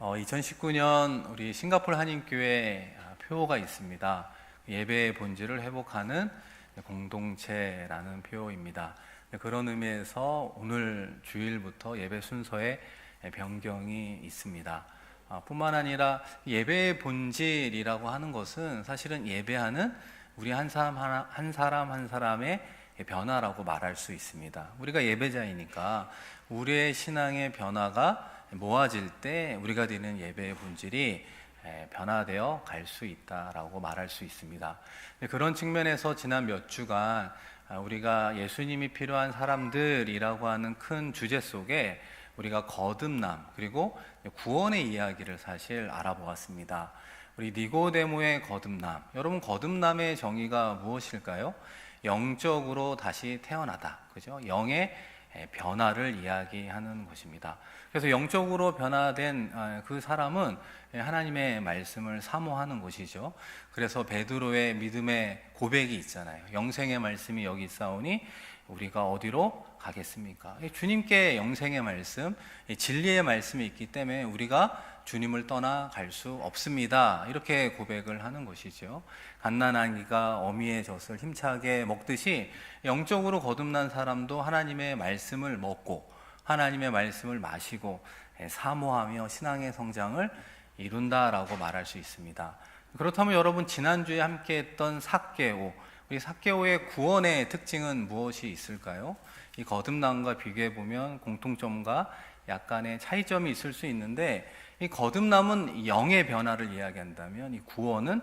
어, 2019년 우리 싱가포르 한인교회 아, 표어가 있습니다. 예배의 본질을 회복하는 공동체라는 표어입니다. 그런 의미에서 오늘 주일부터 예배 순서에 변경이 있습니다. 아, 뿐만 아니라 예배의 본질이라고 하는 것은 사실은 예배하는 우리 한 사람 하나, 한 사람 한 사람의 변화라고 말할 수 있습니다. 우리가 예배자이니까 우리의 신앙의 변화가 모아질 때 우리가 드리는 예배의 본질이 에, 변화되어 갈 수 있다라고 말할 수 있습니다. 네, 그런 측면에서 지난 몇 주간 아, 우리가 예수님이 필요한 사람들이라고 하는 큰 주제 속에 우리가 거듭남 그리고 구원의 이야기를 사실 알아보았습니다. 우리 니고데모의 거듭남. 여러분 거듭남의 정의가 무엇일까요? 영적으로 다시 태어나다. 그죠? 영의 변화를 이야기하는 것입니다. 그래서 영적으로 변화된 아, 그 사람은 하나님의 말씀을 사모하는 것이죠. 그래서 베드로의 믿음의 고백이 있잖아요. 영생의 말씀이 여기 있사오니 우리가 어디로 가겠습니까? 주님께 영생의 말씀, 진리의 말씀이 있기 때문에 우리가 주님을 떠나 갈 수 없습니다. 이렇게 고백을 하는 것이죠. 갓난한 이가 어미의 젖을 힘차게 먹듯이 영적으로 거듭난 사람도 하나님의 말씀을 먹고 하나님의 말씀을 마시고 사모하며 신앙의 성장을 이룬다라고 말할 수 있습니다. 그렇다면 여러분 지난주에 함께 했던 삭개오 우리 삭개오의 구원의 특징은 무엇이 있을까요? 이 거듭남과 비교해 보면 공통점과 약간의 차이점이 있을 수 있는데 이 거듭남은 영의 변화를 이야기한다면 이 구원은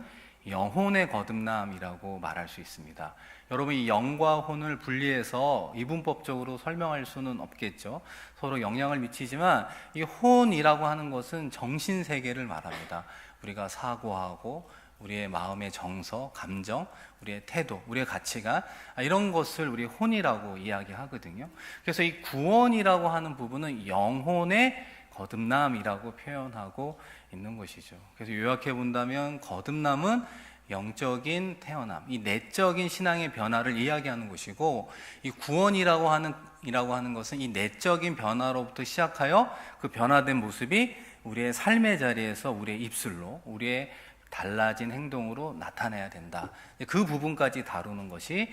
영혼의 거듭남이라고 말할 수 있습니다. 여러분 이 영과 혼을 분리해서 이분법적으로 설명할 수는 없겠죠. 서로 영향을 미치지만 이 혼이라고 하는 것은 정신 세계를 말합니다. 우리가 사고하고 우리의 마음의 정서, 감정, 우리의 태도, 우리의 가치관 아, 이런 것을 우리 혼이라고 이야기하거든요. 그래서 이 구원이라고 하는 부분은 영혼의 거듭남이라고 표현하고 있는 것이죠. 그래서 요약해 본다면 거듭남은 영적인 태어남, 이 내적인 신앙의 변화를 이야기하는 것이고 이 구원이라고 하는 이라고 하는 것은 이 내적인 변화로부터 시작하여 그 변화된 모습이 우리의 삶의 자리에서 우리의 입술로 우리의 달라진 행동으로 나타내야 된다. 그 부분까지 다루는 것이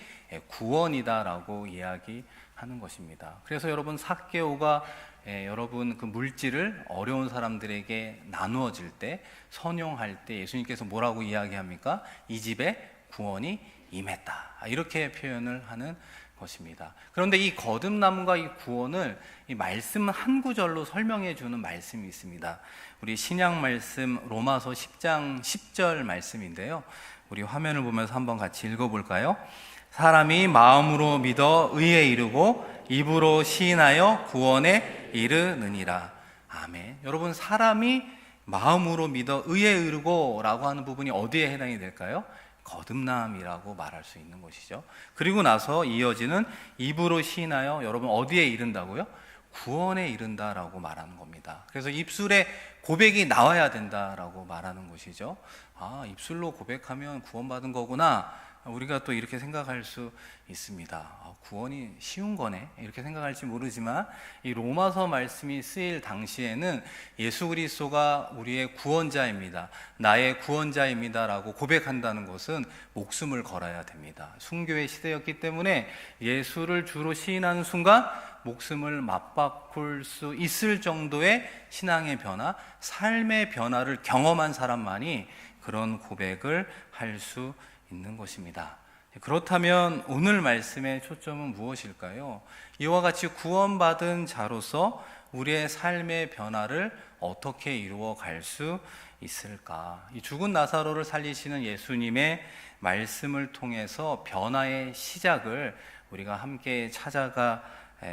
구원이다라고 이야기하는 것입니다. 그래서 여러분 사개오가 여러분 그 물질을 어려운 사람들에게 나누어질 때 선용할 때 예수님께서 뭐라고 이야기합니까? 이 집에 구원이 임했다. 이렇게 표현을 하는 것입니다. 그런데 이 거듭남과 이 구원을 이 말씀 한 구절로 설명해 주는 말씀이 있습니다. 우리 신약 말씀 로마서 10장 10절 말씀인데요. 우리 화면을 보면서 한번 같이 읽어 볼까요? 사람이 마음으로 믿어 의에 이르고 입으로 시인하여 구원에 이르느니라. 아멘. 여러분 사람이 마음으로 믿어 의에 이르고라고 하는 부분이 어디에 해당이 될까요? 거듭남이라고 말할 수 있는 것이죠. 그리고 나서 이어지는 입으로 시인하여 여러분 어디에 이른다고요? 구원에 이른다라고 말하는 겁니다. 그래서 입술에 고백이 나와야 된다라고 말하는 것이죠. 아, 입술로 고백하면 구원받은 거구나. 우리가 또 이렇게 생각할 수 있습니다. 아, 구원이 쉬운 거네. 이렇게 생각할지 모르지만 이 로마서 말씀이 쓰일 당시에는 예수 그리스도가 우리의 구원자입니다. 나의 구원자입니다라고 고백한다는 것은 목숨을 걸어야 됩니다. 순교의 시대였기 때문에 예수를 주로 시인하는 순간 목숨을 맞바꿀 수 있을 정도의 신앙의 변화, 삶의 변화를 경험한 사람만이 그런 고백을 할 수 있는 것입니다. 그렇다면 오늘 말씀의 초점은 무엇일까요? 이와 같이 구원받은 자로서 우리의 삶의 변화를 어떻게 이루어 갈 수 있을까? 이 죽은 나사로를 살리시는 예수님의 말씀을 통해서 변화의 시작을 우리가 함께 찾아가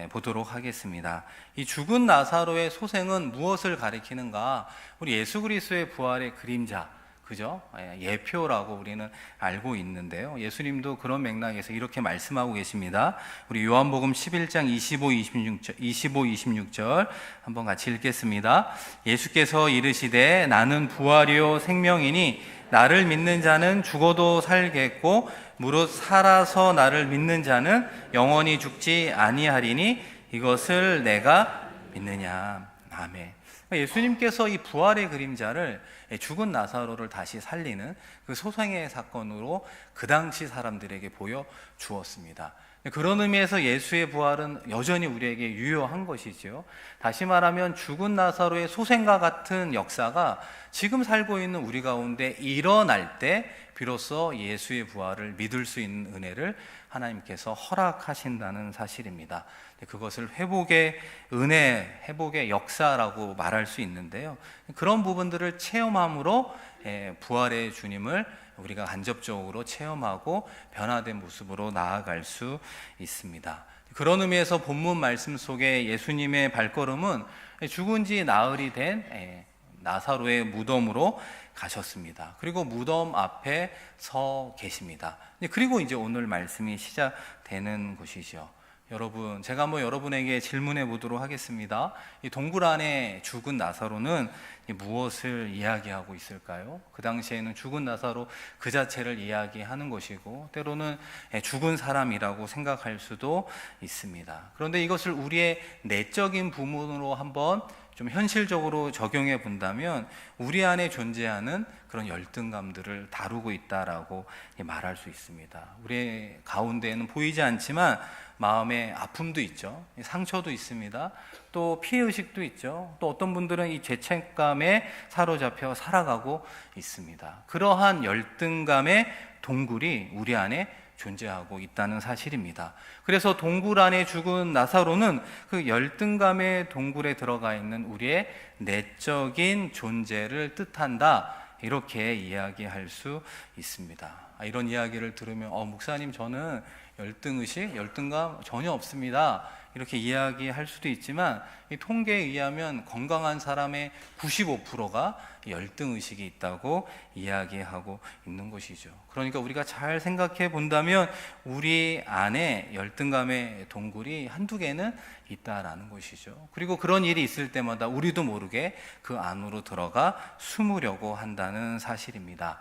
보도록 하겠습니다. 이 죽은 나사로의 소생은 무엇을 가리키는가? 우리 예수 그리스도의 부활의 그림자, 그죠? 예, 예표라고 우리는 알고 있는데요. 예수님도 그런 맥락에서 이렇게 말씀하고 계십니다. 우리 요한복음 11장 25, 26절, 25, 26절 한번 같이 읽겠습니다. 예수께서 이르시되 나는 부활이요 생명이니 나를 믿는 자는 죽어도 살겠고 무릇 살아서 나를 믿는 자는 영원히 죽지 아니하리니 이것을 내가 믿느냐. 아멘. 예수님께서 이 부활의 그림자를 죽은 나사로를 다시 살리는 그 소생의 사건으로 그 당시 사람들에게 보여 주었습니다. 그런 의미에서 예수의 부활은 여전히 우리에게 유효한 것이지요. 다시 말하면 죽은 나사로의 소생과 같은 역사가 지금 살고 있는 우리 가운데 일어날 때 비로소 예수의 부활을 믿을 수 있는 은혜를 하나님께서 허락하신다는 사실입니다. 그것을 회복의 은혜, 회복의 역사라고 말할 수 있는데요. 그런 부분들을 체험함으로 예, 부활의 주님을 우리가 간접적으로 체험하고 변화된 모습으로 나아갈 수 있습니다. 그런 의미에서 본문 말씀 속에 예수님의 발걸음은 죽은 지 나흘이 된 예, 나사로의 무덤으로 가셨습니다. 그리고 무덤 앞에 서 계십니다. 그리고 이제 오늘 말씀이 시작되는 것이죠. 여러분, 제가 한번 여러분에게 질문해 보도록 하겠습니다. 이 동굴 안에 죽은 나사로는 무엇을 이야기하고 있을까요? 그 당시에는 죽은 나사로 그 자체를 이야기하는 것이고, 때로는 죽은 사람이라고 생각할 수도 있습니다. 그런데 이것을 우리의 내적인 부문으로 한번 좀 현실적으로 적용해 본다면 우리 안에 존재하는 그런 열등감들을 다루고 있다라고 말할 수 있습니다. 우리 가운데에는 보이지 않지만 마음의 아픔도 있죠. 상처도 있습니다. 또 피해 의식도 있죠. 또 어떤 분들은 이 죄책감에 사로잡혀 살아가고 있습니다. 그러한 열등감의 동굴이 우리 안에 존재하고 있다는 사실입니다. 그래서 동굴 안에 죽은 나사로는 그 열등감의 동굴에 들어가 있는 우리의 내적인 존재를 뜻한다. 이렇게 이야기할 수 있습니다. 아, 이런 이야기를 들으면, 어, 목사님, 저는 열등의식, 열등감 전혀 없습니다. 이렇게 이야기할 수도 있지만 이 통계에 의하면 건강한 사람의 95%가 열등 의식이 있다고 이야기하고 있는 것이죠. 그러니까 우리가 잘 생각해 본다면 우리 안에 열등감의 동굴이 한두 개는 있다라는 것이죠. 그리고 그런 일이 있을 때마다 우리도 모르게 그 안으로 들어가 숨으려고 한다는 사실입니다.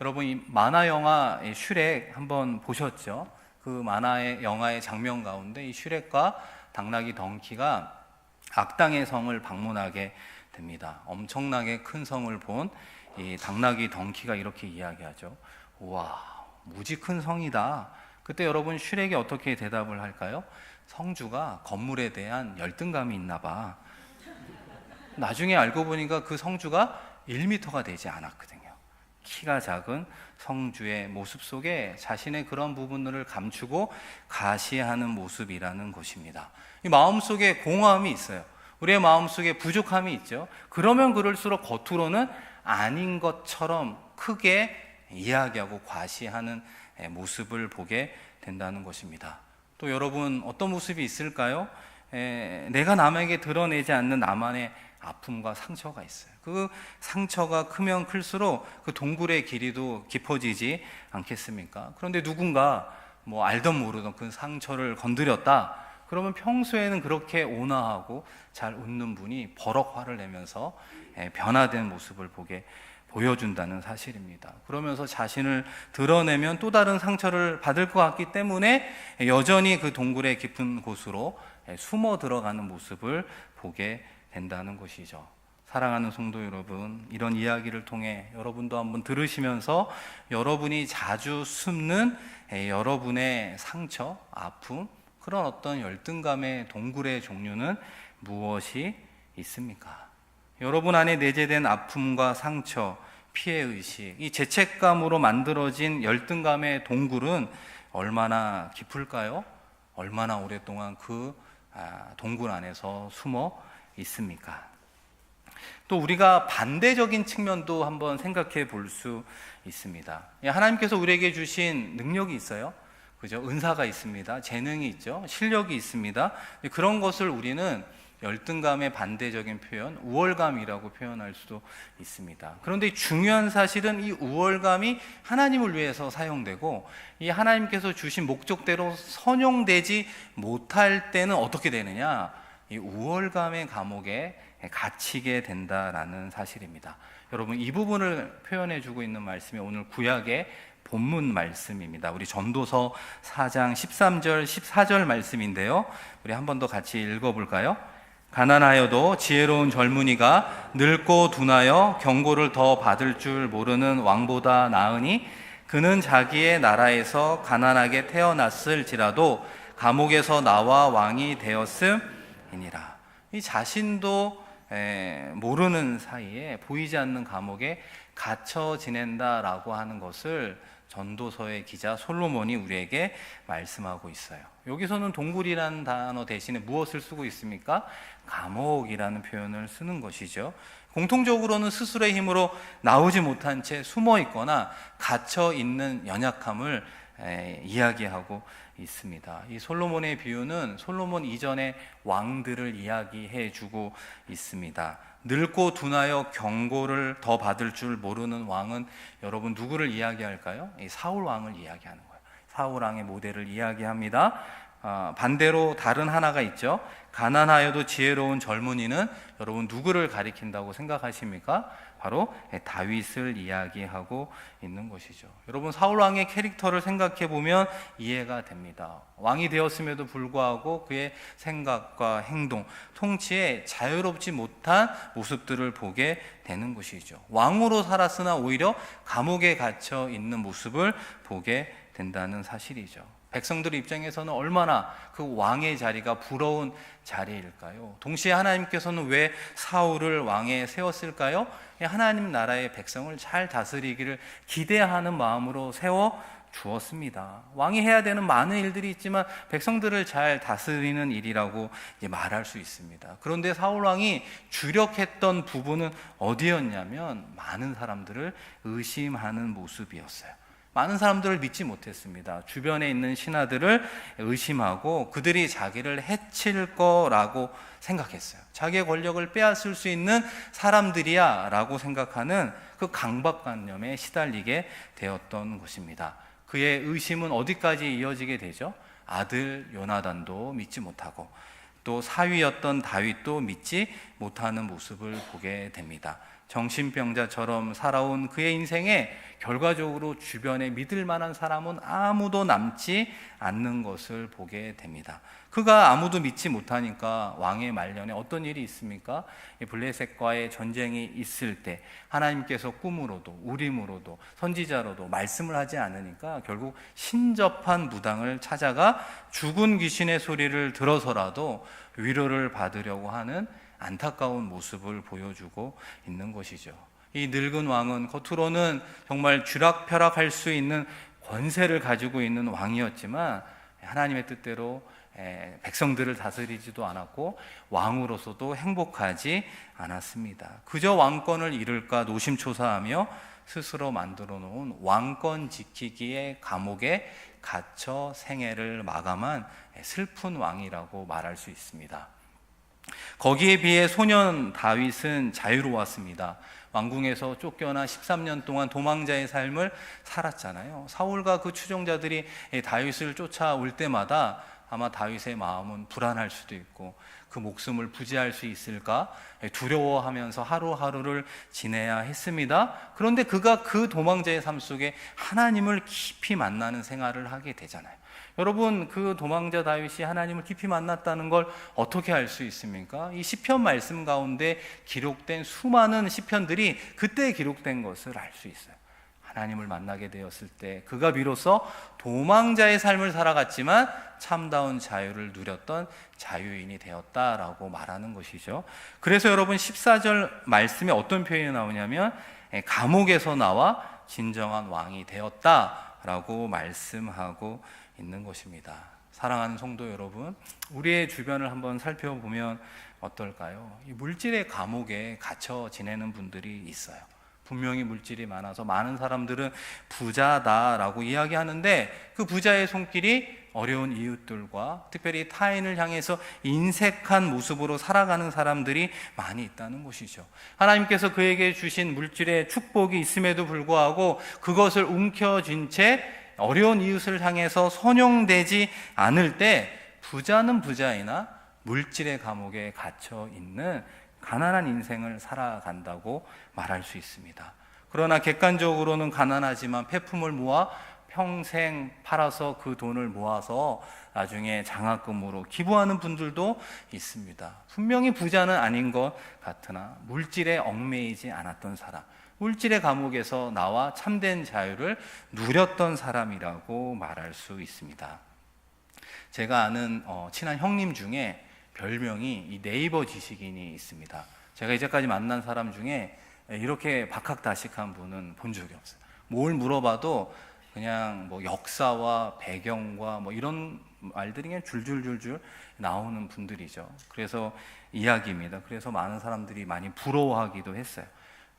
여러분 이 만화 영화 슈렉 한번 보셨죠? 그 만화의 영화의 장면 가운데 이 슈렉과 당나귀 덩키가 악당의 성을 방문하게 됩니다. 엄청나게 큰 성을 본 이 당나귀 덩키가 이렇게 이야기하죠. 우와, 무지 큰 성이다. 그때 여러분 슈렉이 어떻게 대답을 할까요? 성주가 건물에 대한 열등감이 있나 봐. 나중에 알고 보니까 그 성주가 1미터가 되지 않았거든요. 키가 작은 성주의 모습 속에 자신의 그런 부분들을 감추고 가시하는 모습이라는 것입니다. 이 마음 속에 공허함이 있어요. 우리의 마음 속에 부족함이 있죠. 그러면 그럴수록 겉으로는 아닌 것처럼 크게 이야기하고 과시하는 모습을 보게 된다는 것입니다. 또 여러분 어떤 모습이 있을까요? 에, 내가 남에게 드러내지 않는 나만의 아픔과 상처가 있어요. 그 상처가 크면 클수록 그 동굴의 길이도 깊어지지 않겠습니까? 그런데 누군가 뭐 알던 모르던 그 상처를 건드렸다. 그러면 평소에는 그렇게 온화하고 잘 웃는 분이 버럭 화를 내면서 예, 변화된 모습을 보게 보여준다는 사실입니다. 그러면서 자신을 드러내면 또 다른 상처를 받을 것 같기 때문에 여전히 그 동굴의 깊은 곳으로 예, 숨어 들어가는 모습을 보게 된다는 것이죠. 사랑하는 성도 여러분, 이런 이야기를 통해 여러분도 한번 들으시면서 여러분이 자주 숨는 여러분의 상처, 아픔, 그런 어떤 열등감의 동굴의 종류는 무엇이 있습니까? 여러분 안에 내재된 아픔과 상처, 피해 의식, 이 죄책감으로 만들어진 열등감의 동굴은 얼마나 깊을까요? 얼마나 오랫동안 그 아, 동굴 안에서 숨어 있습니까? 또 우리가 반대적인 측면도 한번 생각해 볼 수 있습니다. 예, 하나님께서 우리에게 주신 능력이 있어요. 그죠? 은사가 있습니다. 재능이 있죠. 실력이 있습니다. 그런 것을 우리는 열등감의 반대적인 표현, 우월감이라고 표현할 수도 있습니다. 그런데 중요한 사실은 이 우월감이 하나님을 위해서 사용되고 이 하나님께서 주신 목적대로 선용되지 못할 때는 어떻게 되느냐? 이 우월감의 감옥에 갇히게 된다라는 사실입니다. 여러분 이 부분을 표현해 주고 있는 말씀이 오늘 구약의 본문 말씀입니다. 우리 전도서 4장 13절 14절 말씀인데요. 우리 한 번 더 같이 읽어 볼까요? 가난하여도 지혜로운 젊은이가 늙고 둔하여 경고를 더 받을 줄 모르는 왕보다 나으니 그는 자기의 나라에서 가난하게 태어났을지라도 감옥에서 나와 왕이 되었음 이니라. 이 자신도 에, 모르는 사이에 보이지 않는 감옥에 갇혀 지낸다라고 하는 것을 전도서의 기자 솔로몬이 우리에게 말씀하고 있어요. 여기서는 동굴이라는 단어 대신에 무엇을 쓰고 있습니까? 감옥이라는 표현을 쓰는 것이죠. 공통적으로는 스스로의 힘으로 나오지 못한 채 숨어 있거나 갇혀 있는 연약함을 에, 이야기하고 있습니다. 이 솔로몬의 비유는 솔로몬 이전의 왕들을 이야기해 주고 있습니다. 늙고 둔하여 경고를 더 받을 줄 모르는 왕은 여러분 누구를 이야기할까요? 이 사울 왕을 이야기하는 거예요. 사울 왕의 모델을 이야기합니다. 아, 반대로 다른 하나가 있죠. 가난하여도 지혜로운 젊은이는 여러분 누구를 가리킨다고 생각하십니까? 바로 다윗을 이야기하고 있는 것이죠. 여러분 사울 왕의 캐릭터를 생각해 보면 이해가 됩니다. 왕이 되었음에도 불구하고 그의 생각과 행동, 통치에 자유롭지 못한 모습들을 보게 되는 것이죠. 왕으로 살았으나 오히려 감옥에 갇혀 있는 모습을 보게 된다는 사실이죠. 백성들 입장에서는 얼마나 그 왕의 자리가 부러운 자리일까요? 동시에 하나님께서는 왜 사울을 왕에 세웠을까요? 하나님 나라의 백성을 잘 다스리기를 기대하는 마음으로 세워 주었습니다. 왕이 해야 되는 많은 일들이 있지만 백성들을 잘 다스리는 일이라고 말할 수 있습니다. 그런데 사울 왕이 주력했던 부분은 어디였냐면 많은 사람들을 의심하는 모습이었어요. 많은 사람들을 믿지 못했습니다. 주변에 있는 신하들을 의심하고 그들이 자기를 해칠 거라고 생각했어요. 자기의 권력을 빼앗을 수 있는 사람들이야 라고 생각하는 그 강박관념에 시달리게 되었던 것입니다. 그의 의심은 어디까지 이어지게 되죠? 아들 요나단도 믿지 못하고 또 사위였던 다윗도 믿지 못하는 모습을 보게 됩니다. 정신병자처럼 살아온 그의 인생에 결과적으로 주변에 믿을 만한 사람은 아무도 남지 않는 것을 보게 됩니다. 그가 아무도 믿지 못하니까 왕의 말년에 어떤 일이 있습니까? 블레셋과의 전쟁이 있을 때 하나님께서 꿈으로도 우림으로도 선지자로도 말씀을 하지 않으니까 결국 신접한 무당을 찾아가 죽은 귀신의 소리를 들어서라도 위로를 받으려고 하는 안타까운 모습을 보여주고 있는 것이죠. 이 늙은 왕은 겉으로는 정말 쥐락펴락할 수 있는 권세를 가지고 있는 왕이었지만 하나님의 뜻대로 백성들을 다스리지도 않았고 왕으로서도 행복하지 않았습니다. 그저 왕권을 잃을까 노심초사하며 스스로 만들어 놓은 왕권 지키기의 감옥에 갇혀 생애를 마감한 슬픈 왕이라고 말할 수 있습니다. 거기에 비해 소년 다윗은 자유로웠습니다. 왕궁에서 쫓겨나 13년 동안 도망자의 삶을 살았잖아요. 사울과 그 추종자들이 다윗을 쫓아올 때마다 아마 다윗의 마음은 불안할 수도 있고 그 목숨을 부지할 수 있을까 두려워하면서 하루하루를 지내야 했습니다. 그런데 그가 그 도망자의 삶 속에 하나님을 깊이 만나는 생활을 하게 되잖아요. 여러분 그 도망자 다윗이 하나님을 깊이 만났다는 걸 어떻게 알 수 있습니까? 이 시편 말씀 가운데 기록된 수많은 시편들이 그때 기록된 것을 알 수 있어요. 하나님을 만나게 되었을 때 그가 비로소 도망자의 삶을 살아갔지만 참다운 자유를 누렸던 자유인이 되었다라고 말하는 것이죠. 그래서 여러분 14절 말씀에 어떤 표현이 나오냐면 감옥에서 나와 진정한 왕이 되었다라고 말씀하고 있는 것입니다. 사랑하는 성도 여러분, 우리의 주변을 한번 살펴보면 어떨까요? 이 물질의 감옥에 갇혀 지내는 분들이 있어요. 분명히 물질이 많아서 많은 사람들은 부자다라고 이야기하는데 그 부자의 손길이 어려운 이웃들과 특별히 타인을 향해서 인색한 모습으로 살아가는 사람들이 많이 있다는 것이죠. 하나님께서 그에게 주신 물질의 축복이 있음에도 불구하고 그것을 움켜쥔 채 어려운 이웃을 향해서 선용되지 않을 때 부자는 부자이나 물질의 감옥에 갇혀 있는 가난한 인생을 살아간다고 말할 수 있습니다. 그러나 객관적으로는 가난하지만 폐품을 모아 평생 팔아서 그 돈을 모아서 나중에 장학금으로 기부하는 분들도 있습니다. 분명히 부자는 아닌 것 같으나 물질에 얽매이지 않았던 사람, 물질의 감옥에서 나와 참된 자유를 누렸던 사람이라고 말할 수 있습니다. 제가 아는 어, 친한 형님 중에 별명이 이 네이버 지식인이 있습니다. 제가 이제까지 만난 사람 중에 이렇게 박학다식한 분은 본 적이 없어요. 뭘 물어봐도 그냥 뭐 역사와 배경과 뭐 이런 말들이 그냥 줄줄줄줄 나오는 분들이죠. 그래서 이야기입니다. 그래서 많은 사람들이 많이 부러워하기도 했어요.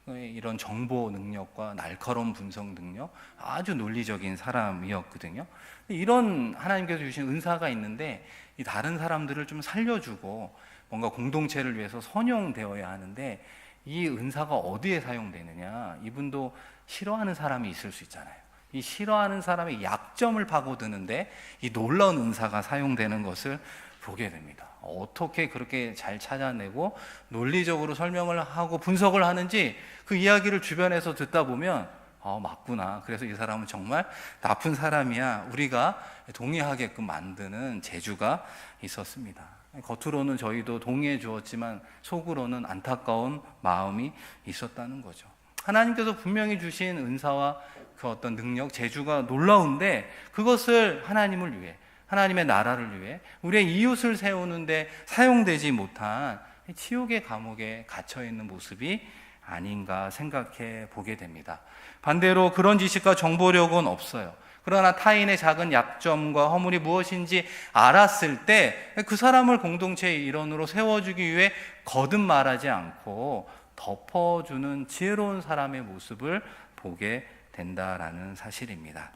이런 정보 능력과 날카로운 분석 능력 아주 논리적인 사람이었거든요. 이런 하나님께서 주신 은사가 있는데 이 다른 사람들을 좀 살려주고 뭔가 공동체를 위해서 선용되어야 하는데 이 은사가 어디에 사용되느냐? 이분도 싫어하는 사람이 있을 수 있잖아요. 이 싫어하는 사람의 약점을 파고드는데 이 놀라운 은사가 사용되는 것을 보게 됩니다. 어떻게 그렇게 잘 찾아내고 논리적으로 설명을 하고 분석을 하는지 그 이야기를 주변에서 듣다 보면 아, 맞구나. 그래서 이 사람은 정말 나쁜 사람이야. 우리가 동의하게끔 만드는 재주가 있었습니다. 겉으로는 저희도 동의해 주었지만 속으로는 안타까운 마음이 있었다는 거죠. 하나님께서 분명히 주신 은사와 그 어떤 능력, 재주가 놀라운데 그것을 하나님을 위해 하나님의 나라를 위해 우리의 이웃을 세우는데 사용되지 못한 치욕의 감옥에 갇혀 있는 모습이 아닌가 생각해 보게 됩니다. 반대로 그런 지식과 정보력은 없어요. 그러나 타인의 작은 약점과 허물이 무엇인지 알았을 때 그 사람을 공동체의 일원으로 세워주기 위해 거듭 말하지 않고 덮어주는 지혜로운 사람의 모습을 보게 된다라는 사실입니다.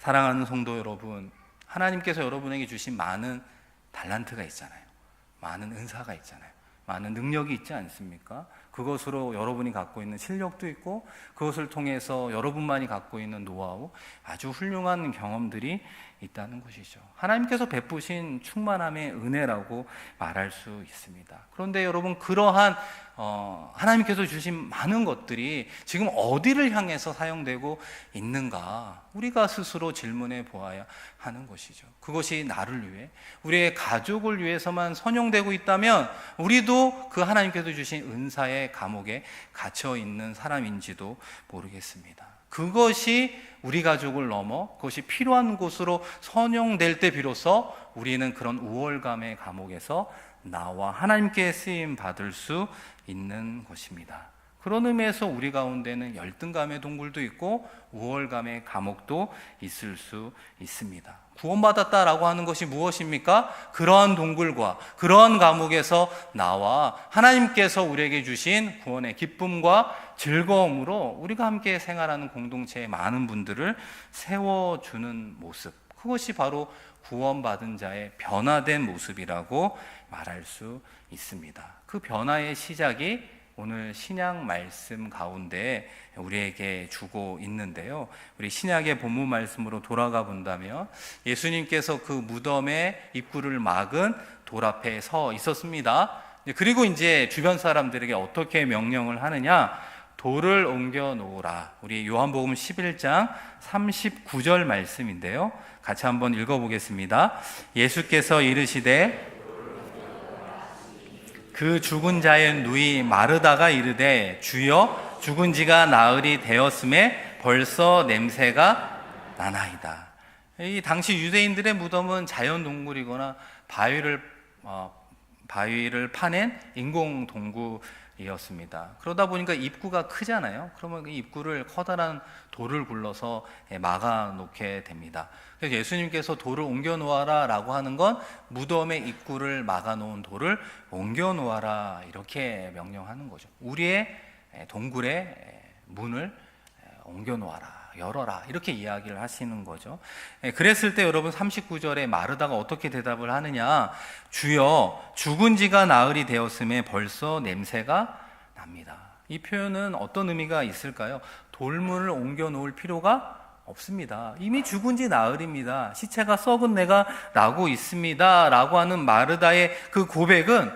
사랑하는 성도 여러분, 하나님께서 여러분에게 주신 많은 달란트가 있잖아요. 많은 은사가 있잖아요. 많은 능력이 있지 않습니까? 그것으로 여러분이 갖고 있는 실력도 있고 그것을 통해서 여러분만이 갖고 있는 노하우, 아주 훌륭한 경험들이 있다는 것이죠. 하나님께서 베푸신 충만함의 은혜라고 말할 수 있습니다. 그런데 여러분 그러한 어, 하나님께서 주신 많은 것들이 지금 어디를 향해서 사용되고 있는가 우리가 스스로 질문해 보아야 하는 것이죠. 그것이 나를 위해 우리의 가족을 위해서만 선용되고 있다면 우리도 그 하나님께서 주신 은사의 감옥에 갇혀 있는 사람인지도 모르겠습니다. 그것이 우리 가족을 넘어 그것이 필요한 곳으로 선용될 때 비로소 우리는 그런 우월감의 감옥에서 나와 하나님께 쓰임 받을 수 있는 것입니다. 그런 의미에서 우리 가운데는 열등감의 동굴도 있고 우월감의 감옥도 있을 수 있습니다. 구원받았다라고 하는 것이 무엇입니까? 그러한 동굴과 그러한 감옥에서 나와 하나님께서 우리에게 주신 구원의 기쁨과 즐거움으로 우리가 함께 생활하는 공동체의 많은 분들을 세워주는 모습. 그것이 바로 구원받은 자의 변화된 모습이라고 말할 수 있습니다. 그 변화의 시작이 오늘 신약 말씀 가운데 우리에게 주고 있는데요. 우리 신약의 본문 말씀으로 돌아가 본다면 예수님께서 그 무덤의 입구를 막은 돌 앞에 서 있었습니다. 그리고 이제 주변 사람들에게 어떻게 명령을 하느냐? 돌을 옮겨 놓으라. 우리 요한복음 11장 39절 말씀인데요. 같이 한번 읽어 보겠습니다. 예수께서 이르시되 그 죽은 자의 누이 마르다가 이르되 주여 죽은 지가 나흘이 되었음에 벌써 냄새가 나나이다. 이 당시 유대인들의 무덤은 자연 동굴이거나 바위를 어, 바위를 파낸 인공 동굴 이었습니다. 그러다 보니까 입구가 크잖아요. 그러면 그 입구를 커다란 돌을 굴러서 막아 놓게 됩니다. 그래서 예수님께서 돌을 옮겨 놓아라라고 하는 건 무덤의 입구를 막아 놓은 돌을 옮겨 놓아라 이렇게 명령하는 거죠. 우리의 동굴의 문을 옮겨 놓아라. 열어라. 이렇게 이야기를 하시는 거죠. 그랬을 때 여러분 39절에 마르다가 어떻게 대답을 하느냐. 주여, 죽은 지가 나흘이 되었음에 벌써 냄새가 납니다. 이 표현은 어떤 의미가 있을까요? 돌문을 옮겨 놓을 필요가 없습니다. 이미 죽은 지 나흘입니다. 시체가 썩은 내가 나고 있습니다. 라고 하는 마르다의 그 고백은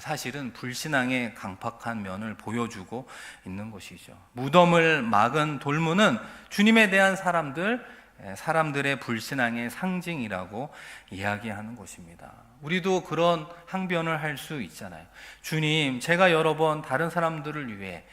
사실은 불신앙의 강팍한 면을 보여주고 있는 것이죠. 무덤을 막은 돌문은 주님에 대한 사람들, 에, 사람들의 불신앙의 상징이라고 이야기하는 것입니다. 우리도 그런 항변을 할 수 있잖아요. 주님, 제가 여러 번 다른 사람들을 위해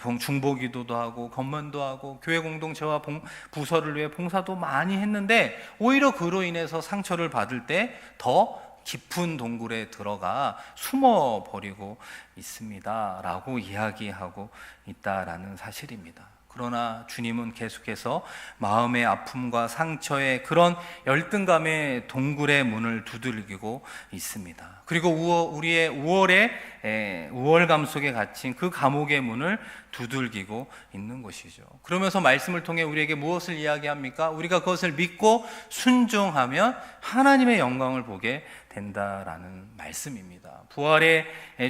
봉- 중보기도도 하고 건면도 하고 교회 공동체와 봉- 부서를 위해 봉사도 많이 했는데 오히려 그로 인해서 상처를 받을 때 더 깊은 동굴에 들어가 숨어 버리고 있습니다 라고 이야기하고 있다라는 사실입니다. 그러나 주님은 계속해서 마음의 아픔과 상처의 그런 열등감의 동굴의 문을 두들기고 있습니다. 그리고 우리의 우월의 에, 우월감 속에 갇힌 그 감옥의 문을 두들기고 있는 것이죠. 그러면서 말씀을 통해 우리에게 무엇을 이야기합니까? 우리가 그것을 믿고 순종하면 하나님의 영광을 보게 된다라는 말씀입니다. 부활의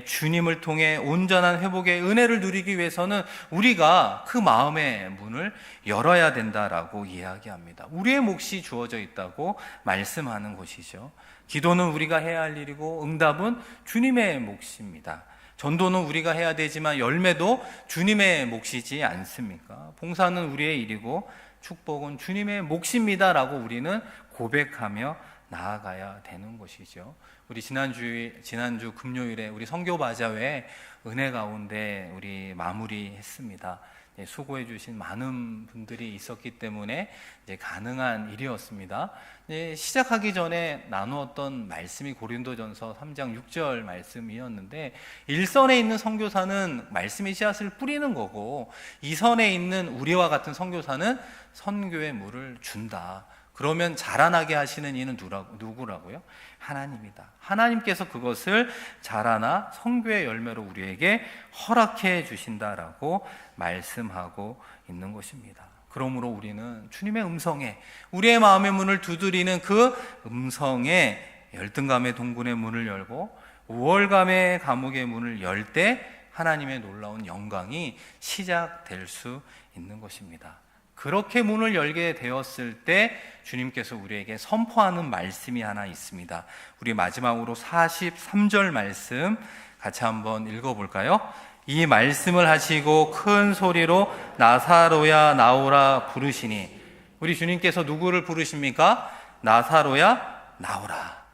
주님을 통해 온전한 회복의 은혜를 누리기 위해서는 우리가 그 마음의 문을 열어야 된다라고 이야기합니다. 우리의 몫이 주어져 있다고 말씀하는 것이죠. 기도는 우리가 해야 할 일이고 응답은 주님의 몫입니다. 전도는 우리가 해야 되지만 열매도 주님의 몫이지 않습니까? 봉사는 우리의 일이고 축복은 주님의 몫입니다라고 우리는 고백하며 나아가야 되는 것이죠. 우리 지난주 지난주 금요일에 우리 선교 바자회 은혜 가운데 우리 마무리했습니다. 예, 수고해 주신 많은 분들이 있었기 때문에 이제 가능한 일이었습니다. 이제 시작하기 전에 나누었던 말씀이 고린도전서 3장 6절 말씀이었는데 일선에 있는 선교사는 말씀의 씨앗을 뿌리는 거고 이선에 있는 우리와 같은 선교사는 선교의 물을 준다. 그러면 자라나게 하시는 이는 누구라고요? 하나님이다. 하나님께서 그것을 자라나 성교의 열매로 우리에게 허락해 주신다라고 말씀하고 있는 것입니다. 그러므로 우리는 주님의 음성에 우리의 마음의 문을 두드리는 그 음성에 열등감의 동굴의 문을 열고 우월감의 감옥의 문을 열 때 하나님의 놀라운 영광이 시작될 수 있는 것입니다. 그렇게 문을 열게 되었을 때 주님께서 우리에게 선포하는 말씀이 하나 있습니다. 우리 마지막으로 43절 말씀 같이 한번 읽어볼까요? 이 말씀을 하시고 큰 소리로 나사로야 나오라 부르시니 우리 주님께서 누구를 부르십니까? 나사로야 나오라.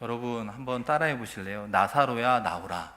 여러분 한번 따라해 보실래요? 나사로야 나오라.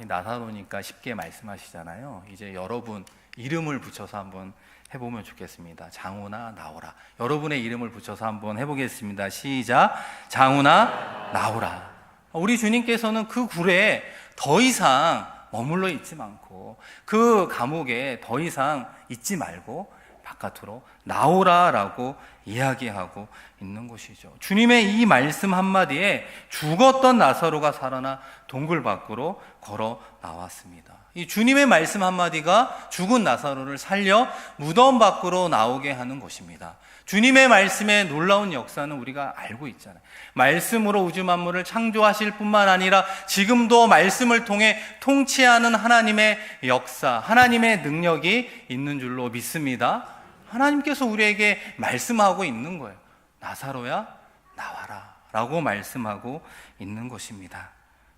이 나사로니까 쉽게 말씀하시잖아요. 이제 여러분 이름을 붙여서 한번 해보면 좋겠습니다. 장우나 나오라. 여러분의 이름을 붙여서 한번 해보겠습니다. 시작. 장우나 나오라. 우리 주님께서는 그 굴에 더 이상 머물러 있지 않고 그 감옥에 더 이상 있지 말고 바깥으로 나오라라고 이야기하고 있는 것이죠. 주님의 이 말씀 한마디에 죽었던 나사로가 살아나 동굴 밖으로 걸어 나왔습니다. 이 주님의 말씀 한마디가 죽은 나사로를 살려 무덤 밖으로 나오게 하는 것입니다. 주님의 말씀의 놀라운 역사는 우리가 알고 있잖아요. 말씀으로 우주 만물을 창조하실 뿐만 아니라 지금도 말씀을 통해 통치하는 하나님의 역사, 하나님의 능력이 있는 줄로 믿습니다. 하나님께서 우리에게 말씀하고 있는 거예요. 나사로야, 나와라. 라고 말씀하고 있는 것입니다.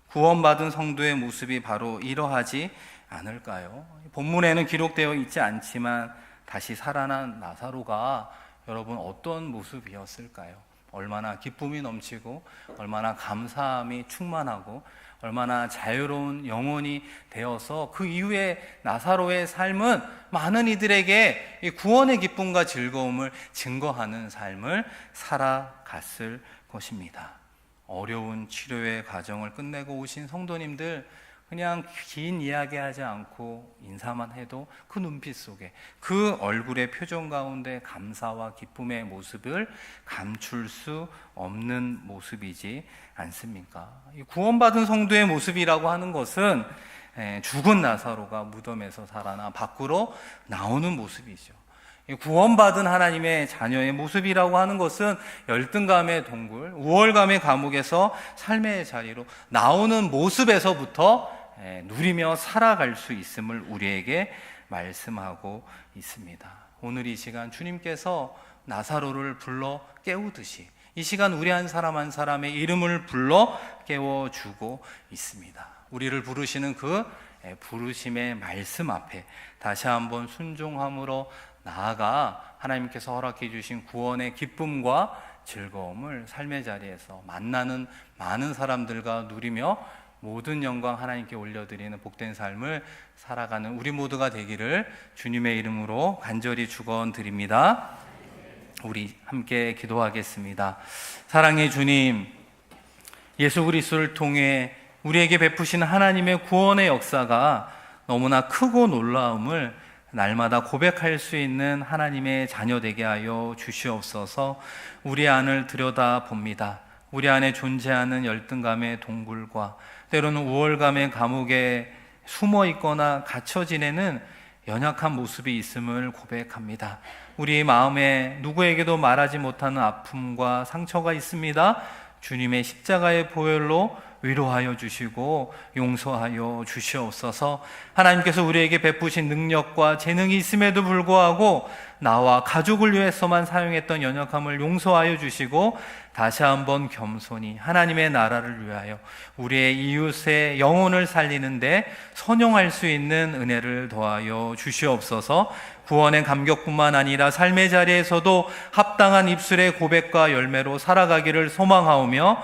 구원받은 성도의 모습이 바로 이러하지 않을까요? 본문에는 기록되어 있지 않지만 다시 살아난 나사로가 여러분 어떤 모습이었을까요? 얼마나 기쁨이 넘치고 얼마나 감사함이 충만하고 얼마나 자유로운 영혼이 되어서 그 이후에 나사로의 삶은 많은 이들에게 구원의 기쁨과 즐거움을 증거하는 삶을 살아갔을 것입니다. 어려운 치료의 과정을 끝내고 오신 성도님들 그냥 긴 이야기 하지 않고 인사만 해도 그 눈빛 속에 그 얼굴의 표정 가운데 감사와 기쁨의 모습을 감출 수 없는 모습이지 않습니까? 구원받은 성도의 모습이라고 하는 것은 죽은 나사로가 무덤에서 살아나 밖으로 나오는 모습이죠. 구원받은 하나님의 자녀의 모습이라고 하는 것은 열등감의 동굴, 우월감의 감옥에서 삶의 자리로 나오는 모습에서부터 누리며 살아갈 수 있음을 우리에게 말씀하고 있습니다. 오늘 이 시간 주님께서 나사로를 불러 깨우듯이 이 시간 우리 한 사람 한 사람의 이름을 불러 깨워주고 있습니다. 우리를 부르시는 그 부르심의 말씀 앞에 다시 한번 순종함으로 나아가 하나님께서 허락해 주신 구원의 기쁨과 즐거움을 삶의 자리에서 만나는 많은 사람들과 누리며 모든 영광 하나님께 올려드리는 복된 삶을 살아가는 우리 모두가 되기를 주님의 이름으로 간절히 축원드립니다. 우리 함께 기도하겠습니다. 사랑의 주님, 예수 그리스도를 통해 우리에게 베푸신 하나님의 구원의 역사가 너무나 크고 놀라움을 날마다 고백할 수 있는 하나님의 자녀 되게 하여 주시옵소서. 우리 안을 들여다 봅니다. 우리 안에 존재하는 열등감의 동굴과 때로는 우월감의 감옥에 숨어 있거나 갇혀 지내는 연약한 모습이 있음을 고백합니다. 우리 마음에 누구에게도 말하지 못하는 아픔과 상처가 있습니다. 주님의 십자가의 보혈로 위로하여 주시고 용서하여 주시옵소서. 하나님께서 우리에게 베푸신 능력과 재능이 있음에도 불구하고 나와 가족을 위해서만 사용했던 연약함을 용서하여 주시고 다시 한번 겸손히 하나님의 나라를 위하여 우리의 이웃의 영혼을 살리는데 선용할 수 있는 은혜를 더하여 주시옵소서. 구원의 감격뿐만 아니라 삶의 자리에서도 합당한 입술의 고백과 열매로 살아가기를 소망하오며